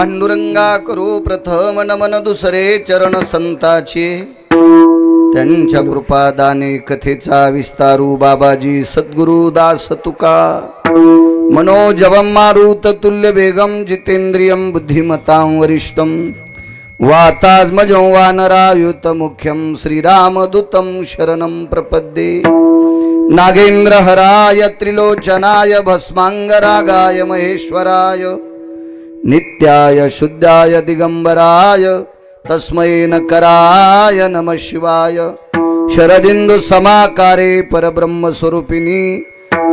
पांडुरंगा करू प्रथम नमन दुसरे चरण संताचे. त्यांच्या कृपादाने कथेचा विस्तारू बाबाजी सद्गुरु दास तुका. मनोजवम मारुत तुल्य बेगम जितेंद्रियम बुद्धिमतां वरिष्ठम वातात्मजं वानरायुत मुख्यं श्रीरामदूतं शरणं प्रपद्ये. नागेन्द्रहराय त्रिलोचनाय भस्माङ्गरागाय महेश्वराय. नित्याय शुद्धाय दिगंबराय तस्मै नकराय नमः शिवाय। शरदिंदु समाकारे परब्रह्मस्वरूपिणी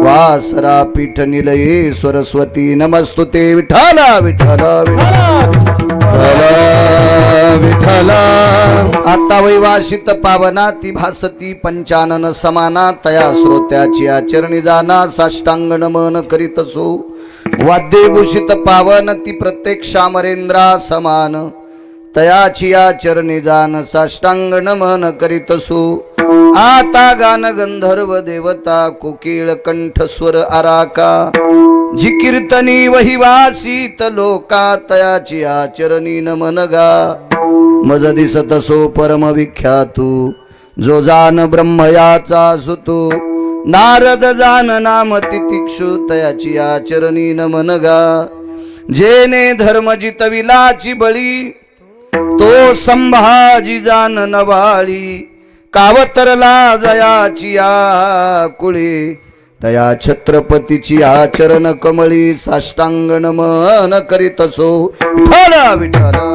वासरा पीठ निलये सरस्वती नमस्तुते विठाला विठाला विठाला आता वैवासित पावना ती भासती पंचानन समाना तया श्रोत्याची आचरणी जाना साष्टांग नमन करीत असो वाद्यभूषित पावन ती प्रत्येक शामरेंद्रा समान. तयाची आचरणी जान साष्टांग नमन करीत असो आता गान गंधर्व देवता कोकिळ कंठ स्वर आराका. जी कीर्तनी वहिवासीत लोका तयाची आचरणी नमन गा. मज दिसत सो परम विख्यातू. जो जान ब्रह्मयाचा सुतू. नारद जान नाम तितिक्षु तयाची आचरणी नमन गा जेने धर्म जितविलाची बळी तो संभाजी जान नवाळी कावतरला जयाची कुळी तया छत्रपतीची आचरण कमळी साष्टांग नमन करीत असो विठ्ठला विठ्ठला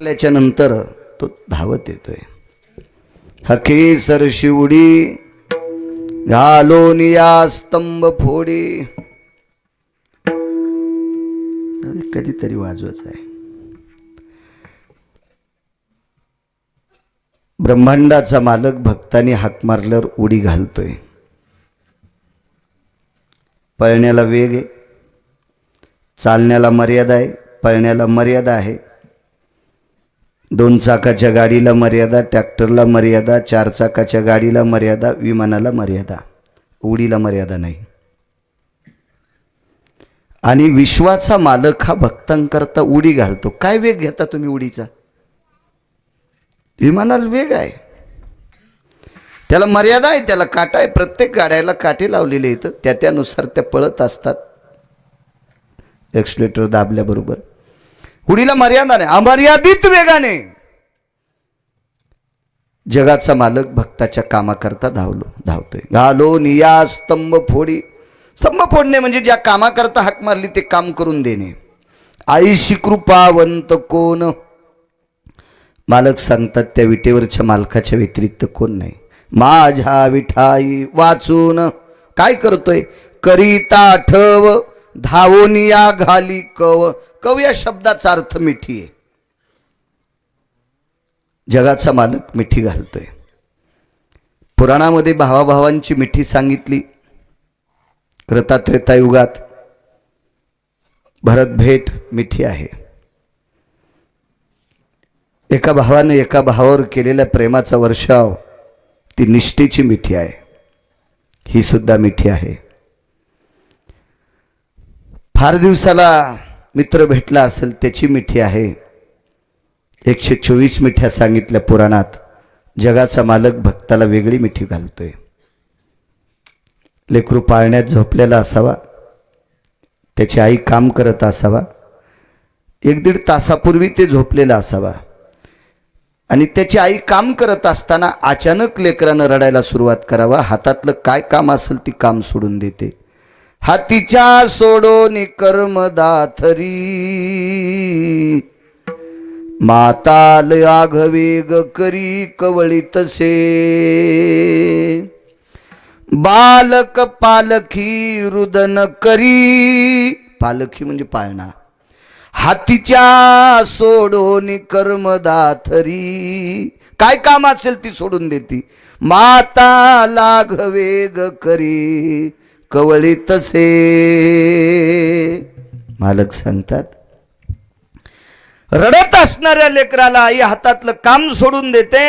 आल्याच्यानंतर तो धावत येतोय. हकेसर शिवडी घालून या स्तंभ फोडी. कधीतरी वाजवायचं आहे. ब्रह्मांडाचा मालक भक्तांनी हाक मारल्यावर उडी घालतोय. पळण्याला वेग आहे. चालण्याला मर्यादा आहे. पळण्याला मर्यादा आहे. दोन चाकाच्या गाडीला मर्यादा ट्रॅक्टरला मर्यादा चार चाकाच्या गाडीला मर्यादा विमानाला मर्यादा. उडीला मर्यादा नाही. आणि विश्वाचा मालक हा भक्तांकरता उडी घालतो. काय वेग घेता तुम्ही उडीचा? विमानाला वेग आहे. त्याला मर्यादा आहे त्याला काटा आहे. प्रत्येक गाड्याला काटे लावलेले आहेत. त्या त्यानुसार त्या पळत असतात. एक्सलेटर दाबल्याबरोबर. हुडीला मर्यादा नाही अमर्यादित वेगाने. जगाचा मालक भक्ताच्या कामाकरता धावलो धावतोय. घालो निया स्तंभ फोडी. स्तंभ फोडणे म्हणजे ज्या कामाकरता हाक मारली ते काम करून देणे. आईशी कृपावंत कोण? मालक सांगतात त्या विटेवरच्या मालकाच्या व्यतिरिक्त कोण नाही. माझ्या विठाई वाचून काय करतोय? करीता ठव धावोनिया घाली कव. कव या शब्दाचा अर्थ मिठी आहे. जगाचा मालक मिठी घालतोय. पुराणामध्ये भावाभावांची मिठी सांगितली. कृतात्रेतायुगात भरत भेट मिठी आहे. एका भावाने एका भावावर केलेल्या प्रेमाचा वर्षाव ती निष्ठेची मिठी आहे. ही सुद्धा मिठी आहे. फार दिवसाला मित्र भेटला असेल त्याची मिठी आहे. एकशे चोवीस मिठ्या सांगितल्या पुराणात जगाचा मालक भक्ताला वेगळी मिठी घालतोय. लेकरू पाळण्यात झोपलेला असावा. त्याची आई काम करत असावा. एक दीड तासापूर्वी ते झोपलेला असावा. आणि त्याची आई काम करत असताना अचानक लेकरानं रडायला सुरुवात करावा. हातातलं काय काम असेल ती काम सोडून देते. हातीच्या सोडोनी कर्म दाथरी माताल आघवेग करी कवळी तसे बालक पालखी रुदन करी. पालखी म्हणजे पाळणा. हातीच्या सोडोनी कर्मदाथरी. काय काम असेल ती सोडून देती? माता लाघवेग करी. कवळी तसे. मालक सांगतात रडत असणाऱ्या लेकराला आई हातातलं काम सोडून देते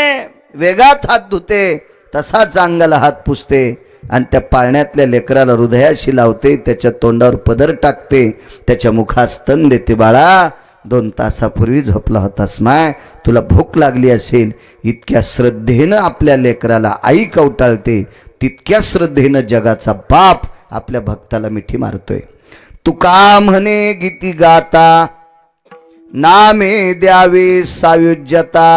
वेगात हात धुते तसाच अंगाला हात पुसते. आणि त्या पाळण्यातल्या लेकराला हृदयाशी लावते त्याच्या तोंडावर पदर टाकते त्याच्या मुखास तन देते बाळा दोन तासापूर्वी झोपला होतास माय तुला भूक लागली असेल. इतक्या श्रद्धेनं आपल्या लेकराला आई कवटाळते तितक्या श्रद्धेनं जगाचा बाप आपल्या भक्ताला मिठी मारतोय. तुका म्हणे गीती गाता नामे द्यावे सायुज्यता.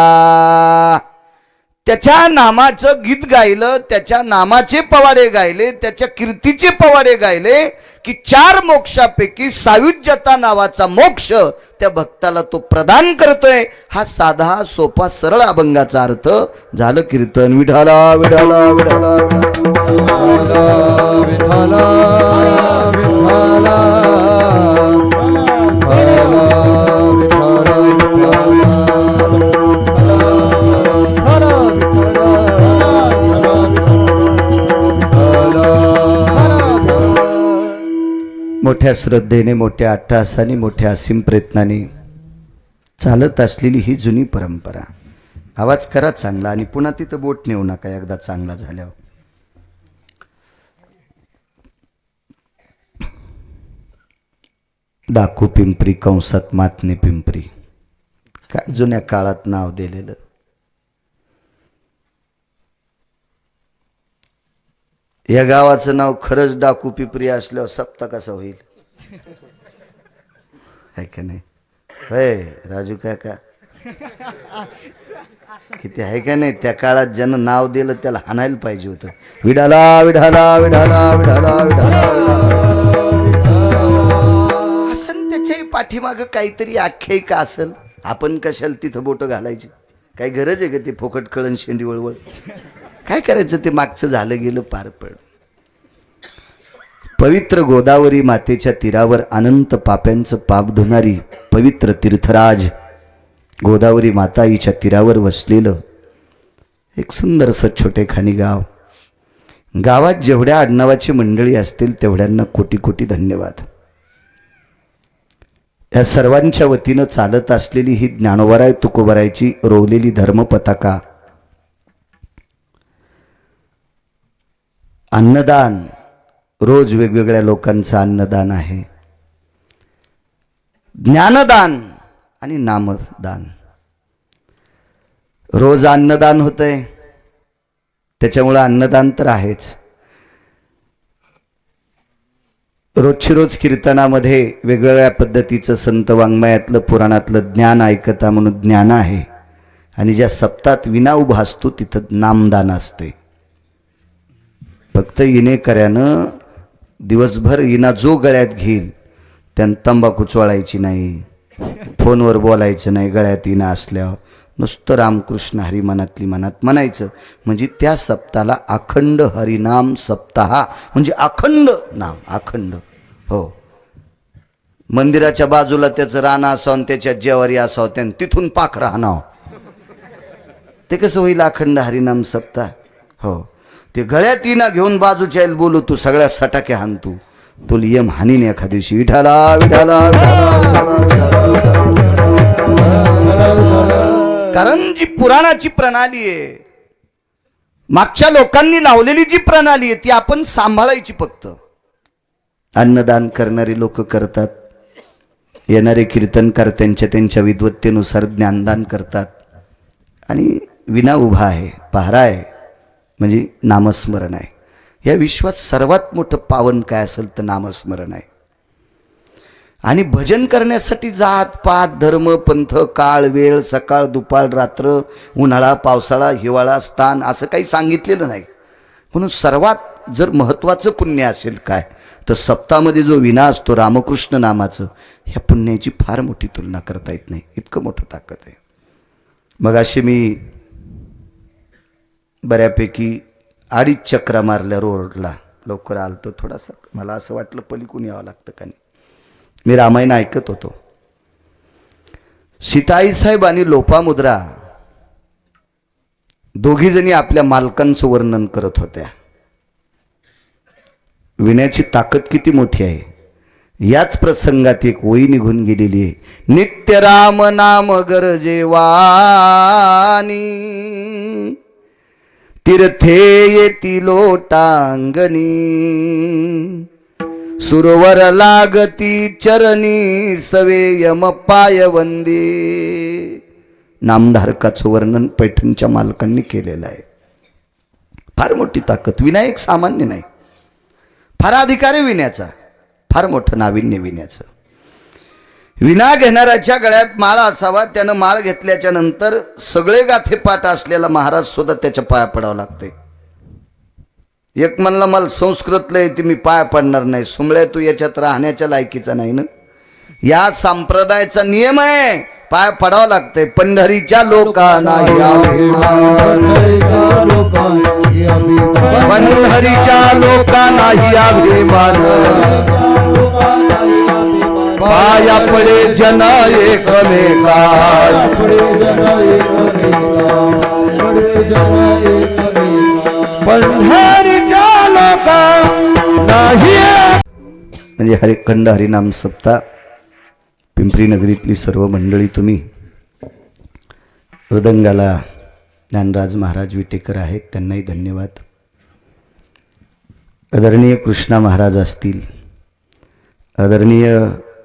त्याच्या नामाचं गीत गायलं त्याच्या नामाचे पवाडे गायले त्याच्या कीर्तीचे पवाडे गायले की चार मोक्षापैकी सायुज्यता नावाचा मोक्ष त्या भक्ताला तो प्रदान करतोय. हा साधा सोपा सरळ अभंगाचा अर्थ झालं कीर्तन. विढाला विठाला विठाला विठाला मोठ्या श्रद्धेने मोठ्या अट्टहासाने मोठ्या असीम प्रयत्नाने चालत असलेली ही जुनी परंपरा. आवाज करा चांगला आणि पुन्हा तिथं बोट नेऊ नका एकदा चांगला झाल्यावर. डाकू पिंपरी कंसात मातने पिंपरी. काय जुन्या काळात नाव दिलेलं? या गावाचं नाव खरंच डाकू पिपरी असल्यावर सप्ता कसा होईल? आहे का नाही? होय राजू काका. किती आहे का नाही? त्या काळात ज्यानं नाव दिलं त्याला हाणायला पाहिजे होतं. विढाला विढाला विढाला विढाला विढाला असं त्याच्याही पाठीमागं काहीतरी आख्यायिका असेल? आपण कशाला तिथं बोटं घालायची? काही गरज आहे का ते फोकट कळण शेंडी वळवळ? काय करायचं ते मागचं झालं गेलं पार पड पवित्र गोदावरी मातेच्या तीरावर अनंत पाप्यांचं पाप धुणारी पवित्र तीर्थराज गोदावरी माता हिच्या तीरावर वसलेलं एक सुंदरसं छोटेखानी गाव. गावात जेवढ्या आडनावाची मंडळी असतील तेवढ्यांना कोटी कोटी धन्यवाद. या सर्वांच्या वतीनं चालत असलेली ही ज्ञानोबराय तुकोबरायची रोवलेली धर्मपताका अन्नदान रोज वेगवेगळ्या लोकांचं अन्नदान आहे. ज्ञानदान आणि नामदान. रोज अन्नदान होतंय. त्याच्यामुळं अन्नदान तर आहेच. रोजची रोज कीर्तनामध्ये वेगवेगळ्या पद्धतीचं संत वाङ्मयातलं पुराणातलं ज्ञान ऐकता म्हणून ज्ञान आहे. आणि ज्या सप्तात विना उभा असतो तिथं नामदान असते फक्त इनेकऱ्यानं दिवसभर इना जो गळ्यात घेईल त्यानं तंबाखू चोळायची नाही फोनवर बोलायचं नाही गळ्यात इना असल्यावर. नुसतं रामकृष्ण हरी मनातली मनात म्हणायचं म्हणजे त्या सप्ताला अखंड हरिनाम सप्ताह म्हणजे अखंड नाम अखंड हो. मंदिराच्या बाजूला त्याचं राणा असावं त्याच्या त्याच्यात जेवारी असावं त्यानं तिथून पाख राहणार ते कसं होईल अखंड हरिनाम सप्ताह? हो. ते गळ्यात इना घेऊन बाजूच्या यायला बोलू तू सगळ्या सटाके हान तू. तो लियम हानीन एखाद्या दिवशी. विठाला विठाला कारण जी पुराणाची प्रणाली आहे मागच्या लोकांनी लावलेली जी प्रणाली आहे ती आपण सांभाळायची फक्त. अन्नदान करणारी लोक करतात. येणारे कीर्तनकार त्यांच्या त्यांच्या विद्वत्तेनुसार ज्ञानदान करतात. आणि विना उभा आहे पहारा आहे. म्हणजे नामस्मरण आहे. या विश्वात सर्वात मोठं पावन काय असेल तर नामस्मरण आहे. आणि भजन करण्यासाठी जात पात धर्म पंथ काळ वेळ सकाळ दुपार रात्र उन्हाळा पावसाळा हिवाळा स्थान असं काही सांगितलेलं नाही. म्हणून सर्वात जर महत्त्वाचं पुण्य असेल काय तर सप्तामध्ये जो विना असतो रामकृष्ण नामाचं ह्या पुण्याची फार मोठी तुलना करता येत नाही. इतकं मोठं ताकद आहे. मग अशी मी बऱ्यापैकी अडीच चक्रा मारल्या रोडला. लवकर आलतो थोडासा. मला असं वाटलं पलीकून यावं लागतं का नाही. मी रामायण ऐकत होतो. सीताई साहेब आणि लोपामुद्रा दोघीजणी आपल्या मालकांचं वर्णन करत होत्या. विण्याची ताकद किती मोठी आहे. याच प्रसंगात एक ओळी निघून गेलेली आहे. नित्य राम नाम गरजेवानी तीर्थे येती लोटांगणी. सुरवर लागती चरणी सवे यम पायवंदी. नामधारकाचं वर्णन पैठणच्या मालकांनी केलेलं आहे. फार मोठी ताकद विनायक सामान्य नाही. फार अधिकारी विण्याचा फार मोठं नाविन्य विण्याचं. विना घेणाऱ्याच्या गळ्यात माळ असावा त्यानं माळ घेतल्याच्या नंतर सगळे गाथेपाठ असलेला महाराज सुद्धा त्याच्या पाया पडावं लागते एक म्हणला मला संस्कृतलं येते मी पाया पडणार नाही. सुमळे तू याच्यात राहण्याच्या लायकीचा नाही ना? या संप्रदायाचा नियम आहे पाय पडावं लागते पंढरीच्या लोकांना यावे पंढरीच्या लोकांना पाया पडे जन एकमेका. म्हणजे हरिखंड हरिनाम सप्ताह पिंपरी नगरीतली सर्व मंडळी तुम्ही. मृदंगाला ज्ञानराज महाराज विटेकर आहेत त्यांनाही धन्यवाद. आदरणीय कृष्णा महाराज असतील आदरणीय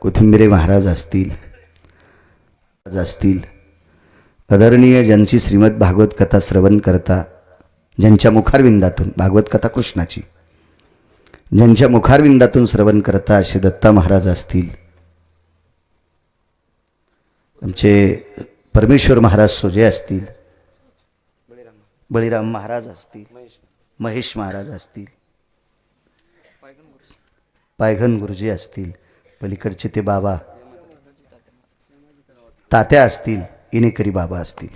कोथिंबिरे महाराज असतील महाराज असतील आदरणीय ज्यांची श्रीमद भागवत कथा श्रवण करता ज्यांच्या मुखारविंदातून भागवत कथा कृष्णाची ज्यांच्या मुखारविंदातून श्रवण करता असे दत्ता महाराज असतील आमचे परमेश्वर महाराज सोजे असतील बळीराम महाराज असतील महेश महाराज असतील पायघन गुरुजी असतील पलीकडचे ते बाबा तात्या असतील इनेकरी बाबा असतील.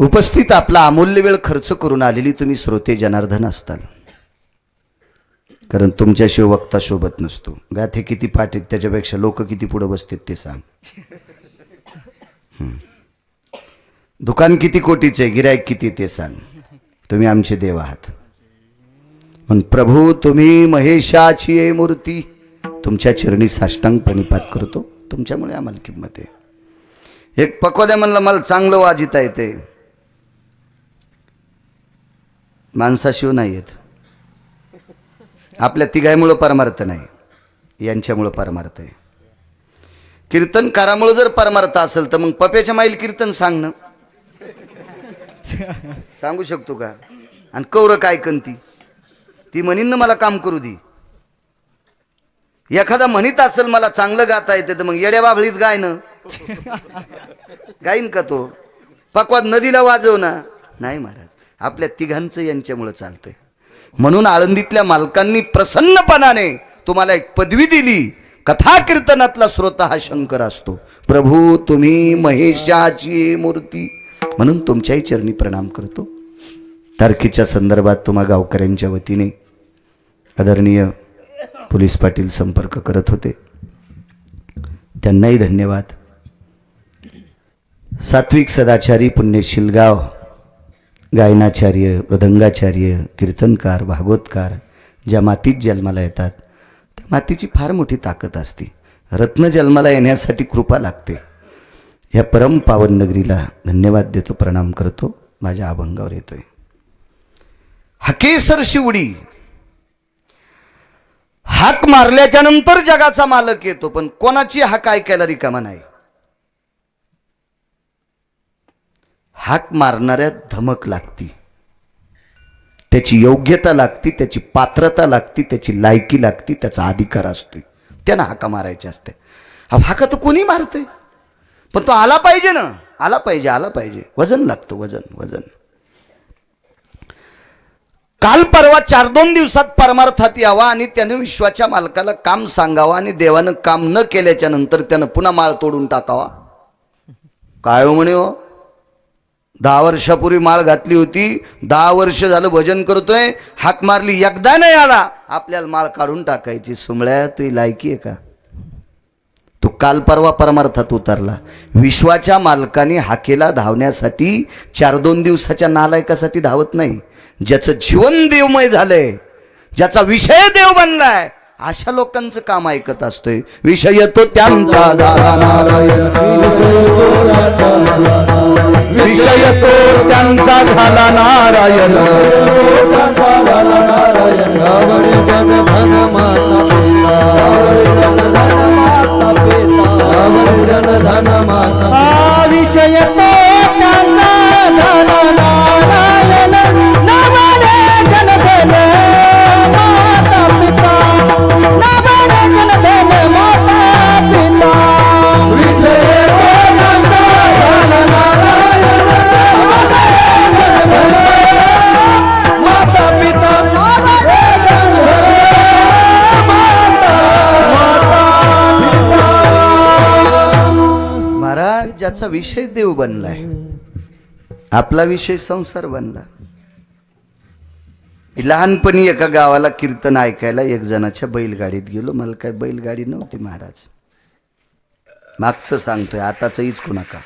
उपस्थित आपला अमूल्य वेळ खर्च करून आलेली तुम्ही श्रोते जनार्दन असताल. कारण तुमच्याशिवाय वक्ता शोभत नसतो. गाथे किती पाठ आहेत त्याच्यापेक्षा लोक किती पुढं बसतात ते सांग. दुकान किती कोटीचं आहे गिरायक किती ते सांग. तुम्ही आमचे देव आहात. पण प्रभू तुम्ही महेशाची आहे मूर्ती. तुमच्या चरणी साष्टांग प्रणिपात करतो तुमच्यामुळे आम्हाला किंमत आहे. एक पकोद्या म्हणलं मला चांगलं वाजिता येते माणसाशिव नाही येत आपल्या तिघायमुळं परमार्थ नाही यांच्यामुळं परमार्थ आहे. कीर्तनकारामुळं जर परमार्थ असेल तर मग पप्याच्या माईल कीर्तन सांगणं सांगू शकतो का? आणि कौर काय कंती? ती म्हणीन मला काम करू दी. एखादा म्हणीत असेल मला चांगलं गाता येते तर मग येड्या बाभळीत गाय ना. गाईन का तो? पकवाद नदीला वाजव ना. नाही महाराज आपल्या तिघांचं यांच्यामुळं चालतंय. म्हणून आळंदीतल्या मालकांनी प्रसन्नपणाने तुम्हाला एक पदवी दिली. कथा कीर्तनातला श्रोता हा शंकर असतो. प्रभू तुम्ही महेशाची मूर्ती. म्हणून तुमच्याही चरणी प्रणाम करतो. तारखेच्या संदर्भात तुम्हा गावकऱ्यांच्या वतीने आदरणीय पोलीस पाटील संपर्क करत होते. त्यांनाही धन्यवाद. सात्विक सदाचारी पुण्यशील गाव गायनाचार्य मृदंगाचार्य कीर्तनकार भागवतकार ज्या मातीत जन्माला येतात त्या मातीची फार मोठी ताकद असते. रत्न जन्माला येण्यासाठी कृपा लागते. ह्या परम पावन नगरीला धन्यवाद देतो प्रणाम करतो. माझ्या अभंगावर येतोय. हकेसर शिवडी हाक मारल्याच्या नंतर जगाचा मालक येतो पण कोणाची हाक ऐकायला रिकामा नाही. हाक मारणाऱ्या धमक लागती. त्याची योग्यता लागती त्याची पात्रता लागती त्याची लायकी लागती त्याचा अधिकार असतो त्यानं हाका मारायचे असते. हाका तर कोणी मारतोय? पण तो आला पाहिजे ना. आला पाहिजे आला पाहिजे. वजन लागतं वजन वजन. काल परवा चार दोन दिवसात परमार्थात यावा आणि त्यानं विश्वाच्या मालकाला काम सांगावं आणि देवानं काम न केल्याच्यानंतर त्यानं पुन्हा माळ तोडून टाकावा. काय हो म्हणे हो? दहा वर्षापूर्वी माळ घातली होती दहा वर्ष झालं भजन करतोय हाक मारली एकदा नाही आला. आपल्याला माळ काढून टाकायची. सुमळ्या तुही लायकी आहे का? तो काल परवा परमार्थात उतरला. विश्वाच्या मालकाने हाकेला धावण्यासाठी चार दोन दिवसाच्या नालायकासाठी धावत नाही. ज्याचं जीवन देवमय झालंय ज्याचा विषय देव बनलाय अशा लोकांचं काम ऐकत असतोय. विषय तो त्यांचा. झाला नारायण. विषय तो त्यांचा झाला नारायण. विषय तो त्याचा विषय देव बनलाय. आपला विषय संसार बनला. लहानपणी एका गावाला कीर्तन ऐकायला एक जणाच्या बैलगाडीत गेलो. मला काय बैलगाडी नव्हती महाराज. मागचं सांगतोय आताच इचकू नका.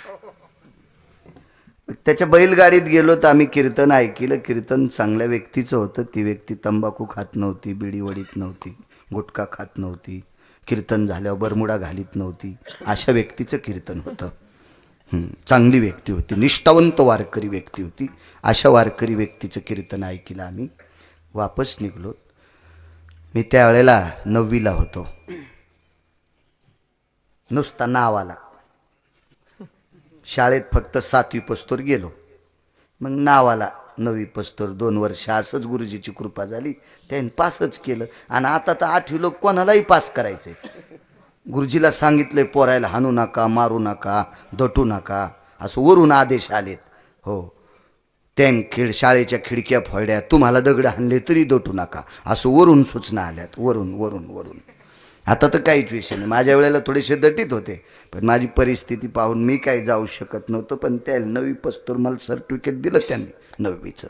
त्याच्या बैलगाडीत गेलो तर आम्ही कीर्तन ऐकलं. कीर्तन चांगल्या व्यक्तीचं होतं. ती व्यक्ती तंबाखू खात नव्हती बिडी वडीत नव्हती गुटखा खात नव्हती कीर्तन झाल्यावर बरमुडा घालीत नव्हती. अशा व्यक्तीचं कीर्तन होतं. चांगली व्यक्ती होती निष्ठावंत वारकरी व्यक्ती होती. अशा वारकरी व्यक्तीचं कीर्तन ऐकलं आम्ही. वापस निघलो. मी त्यावेळेला नववीला होतो. नुसता नावाला शाळेत फक्त सातवी पस्तोर गेलो. मग नावाला नवी पस्तोर. दोन वर्ष असंच गुरुजीची कृपा झाली. त्याने पासच केलं. आणि आता तर आठवी लोक कोणालाही पास करायचे गुरुजीला सांगितले पोरायला हाणू नका मारू नका दटू नका. असं वरून आदेश आलेत. हो. त्यां खिड शाळेच्या खिडक्या फोडल्या तुम्हाला दगड हाणले तरी दटू नका. असं वरून सूचना आल्यात. वरून वरून वरून. आता तर काहीच विषय नाही. माझ्या वेळेला थोडेसे दटीत होते. पण माझी परिस्थिती पाहून मी काही जाऊ शकत नव्हतं पण त्या नवी पस्तूर मला सर्टिफिकेट दिलं त्यांनी नववीचं.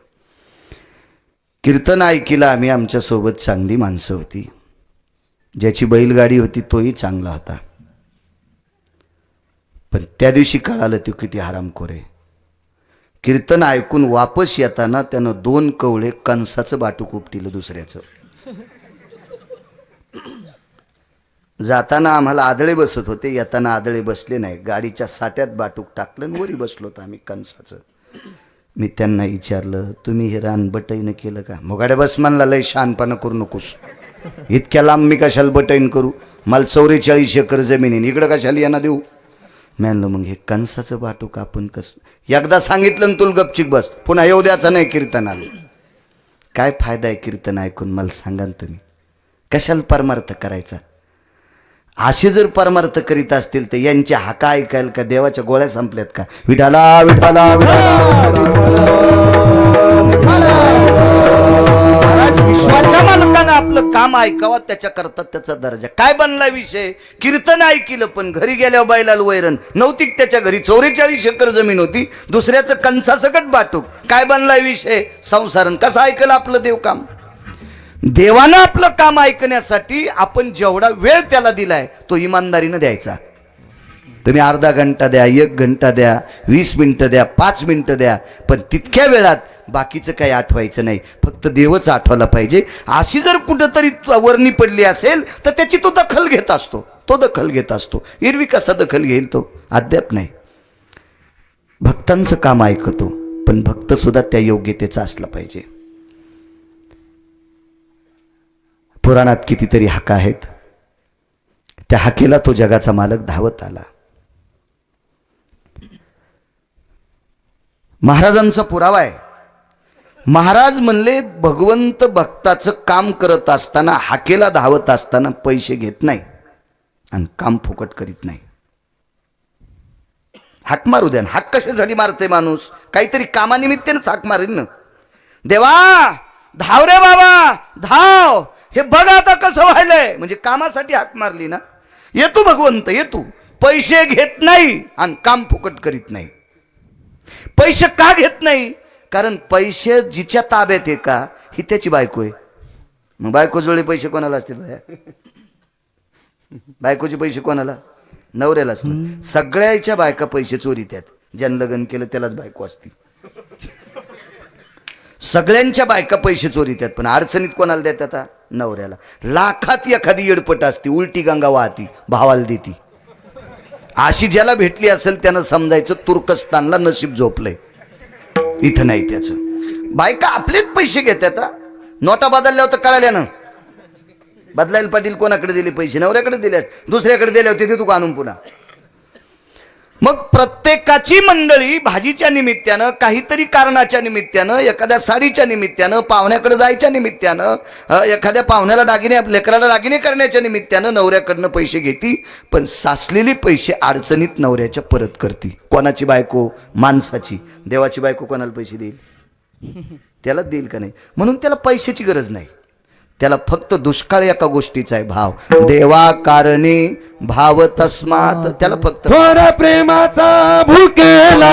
कीर्तन ऐकीला आम्ही आमच्यासोबत चांगली माणसं होती. ज्याची बैलगाडी होती तोही चांगला होता. पण त्या दिवशी कळालं तो किती हरामखोर आहे. कीर्तन ऐकून वापस येताना त्यानं दोन कवळे कणसाचं बाटूक उपटिलं दुसऱ्याचं. जाताना आम्हाला आदळे बसत होते येताना आदळे बसले नाही. गाडीच्या साट्यात बाटूक टाकलं आणि वरी बसलो होतो आम्ही कणसाचं. मी त्यांना विचारलं तुम्ही हे रान बटईनं केलं का? मुगाड्या बस म्हणला लय शहाणपणा करू नकोस. इतक्या लांब मी कशाला बटईन करू मला चौवेचाळीस एकर जमीन आहे इकडं कशाला यांना देऊ म्हणलं मग हे कंसाचं का आपण कसं एकदा सांगितलं ना तुला गपचिक बस पुन्हा येऊ द्याचं नाही कीर्तनाला काय फायदा आहे कीर्तन ऐकून मला सांगा ना तुम्ही कशाला परमार्थ करायचा असे जर परमार्थ करीत असतील तर यांच्या हाका ऐकायला का देवाच्या गोळ्या संपल्यात का विठाला विठाला विठाला विश्वाच्या मालकानं आपलं काम ऐकावं त्याच्या करतात त्याचा दर्जा. काय बनला विषय? कीर्तन ऐकिलं पण घरी गेल्यावर बैलाल वैरण. नव्हती त्याच्या घरी? चौवेचाळीस एकर जमीन होती. दुसऱ्याचं कंसासकट बाटूक. काय बनलाय विषय? संसारण कसं ऐकलं आपलं देव काम देवानं आपलं काम ऐकण्यासाठी आपण जेवढा वेळ त्याला दिलाय तो इमानदारीनं द्यायचा. तुम्ही अर्धा घंटा द्या एक घंटा द्या वीस मिनटं द्या पाच मिनटं द्या पण तितक्या वेळात बाकीचं काही आठवायचं नाही. फक्त देवच आठवायला पाहिजे. अशी जर कुठंतरी वर्णी पडली असेल तर त्याची तो दखल घेत असतो. तो दखल घेत असतो. एरवी कसा दखल घेईल तो? अद्याप नाही. भक्तांचं काम ऐकतो पण भक्त सुद्धा त्या योग्यतेचा असला पाहिजे. पुराणात कितीतरी हाका आहेत. त्या हाकेला तो जगाचा मालक धावत आला. महाराजांचा पुरावा आहे. महाराज म्हणले भगवंत भक्ताचं काम करत असताना हाकेला धावत असताना पैसे घेत नाही आणि काम फुकट करीत नाही. हाक मारू द्या ना. हाक कशासाठी मारते माणूस? काहीतरी कामानिमित्तानेच हाक मारेल ना. देवा धाव रे बाबा धाव. हे बघ आता कसं व्हायलंय. म्हणजे कामासाठी हाक मारली ना. येतो भगवंत येतो पैसे घेत नाही आणि काम फुकट करीत नाही. पैसे का घेत नाही? कारण पैसे जिच्या ताब्यात आहे का ही त्याची बायको आहे. मग बायको जोडे पैसे कोणाला असतील बाया? बायकोचे पैसे कोणाला? नवऱ्यालाच ना. सगळ्याच्या बायका पैसे चोरी त्यात. ज्यानं लग्न केलं त्यालाच बायको असती सगळ्यांच्या बायका पैसे चोरी त्यात पण अडचणीत कोणाला देतात आता? नवऱ्याला. लाखात एखादी येडपट असते उलटी गंगा वाहती भावाला देती. अशी ज्याला भेटली असेल त्यानं समजायचं तुर्कस्तानला नशीब झोपलंय इथं नाही त्याचं. बायका आपलेच पैसे घेतात नोटा बदलल्या होत्या कळाल्यानं. बदलायला पाटील कोणाकडे दिले पैसे? नवऱ्याकडे दिले दुसऱ्याकडे दिले होते ते तू आणून पुन्हा. मग प्रत्येकाची मंडळी भाजीच्या निमित्तानं काहीतरी कारणाच्या निमित्तानं एखाद्या साडीच्या निमित्तानं पाहुण्याकडे जायच्या निमित्तानं एखाद्या पाहुण्याला दागिने लेकराला दागिने करण्याच्या निमित्तानं नवऱ्याकडनं पैसे घेती पण साचलेले पैसे अडचणीत नवऱ्याच्या परत करती. कोणाची बायको? माणसाची. देवाची बायको कोणाला पैसे देईल? त्याला देईल का नाही? म्हणून त्याला पैशाची गरज नाही. त्याला फक्त दुष्काळ एका गोष्टीचा आहे भाव. देवा कारणे भाव तस्मात त्याला फक्त प्रेमाचा भुकेला